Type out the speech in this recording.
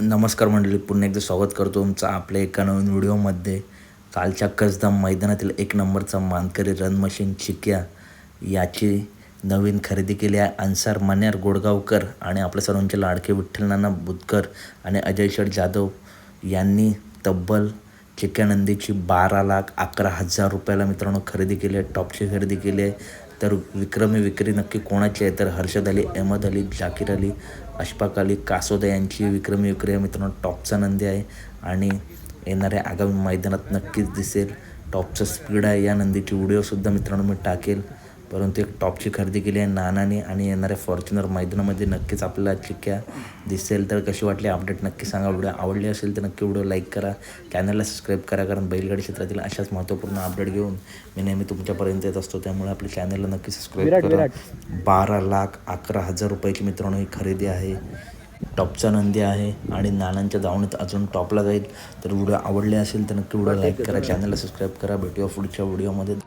नमस्कार मंडळी पुन्हा एकदा स्वागत करतो तुमचं आपल्या एका नवीन व्हिडिओमध्ये. कालच्या कसदम मैदानातील एक नंबरचा मानकरी रन मशीन चिक्या याची नवीन खरेदी केली आहे अन्सार मन्यार गोडगावकर आणि आपल्या सर्वांचे लाडके विठ्ठल नाना आणि अजय शेठ जाधव यांनी तब्बल चिक्या नंदीची बारा लाख अकरा हजार रुपयाला मित्रांनो खरेदी केली आहे टॉपची खरेदी केली आहे. तर विक्रमी विक्री नक्की कोणाची आहे? तर हर्षद अली अहमद अली जाकीर अली अशफाक अली कासोदा यांची विक्रमी विक्री आहे. मित्रांनो टॉपचा नंदी आहे आणि येणाऱ्या आगामी मैदानात नक्कीच दिसेल. टॉपचं स्पीड आहे या नंदीची. व्हिडिओसुद्धा मित्रांनो मी टाकेल. परंतु एक टॉपची खरेदी केली आहे नानाने आणि येणाऱ्या फॉर्च्युनर मैदानामध्ये नक्कीच आपल्याला चिक्या दिसेल. तर कशी वाटली अपडेट नक्की सांगा. व्हिडिओ आवडली असेल तर नक्की व्हिडिओ लाईक करा. चॅनलला सबस्क्राईब करा कारण बैलगाडी क्षेत्रातील अशाच महत्त्वपूर्ण अपडेट घेऊन मी नेहमी तुमच्यापर्यंत येत असतो. त्यामुळे आपल्या चॅनलला नक्की सबस्क्राईब करा. बारा लाख अकरा हजार रुपयाची मित्रांनो ही खरेदी आहे. टॉपचा नंदी आहे आणि नानांच्या दावणीत अजून टॉपला जाईल. तर व्हिडिओ आवडले असेल तर नक्की व्हिडिओ लाईक करा. चॅनलला सबस्क्राईब करा. भेटूया पुढच्या व्हिडिओमध्ये.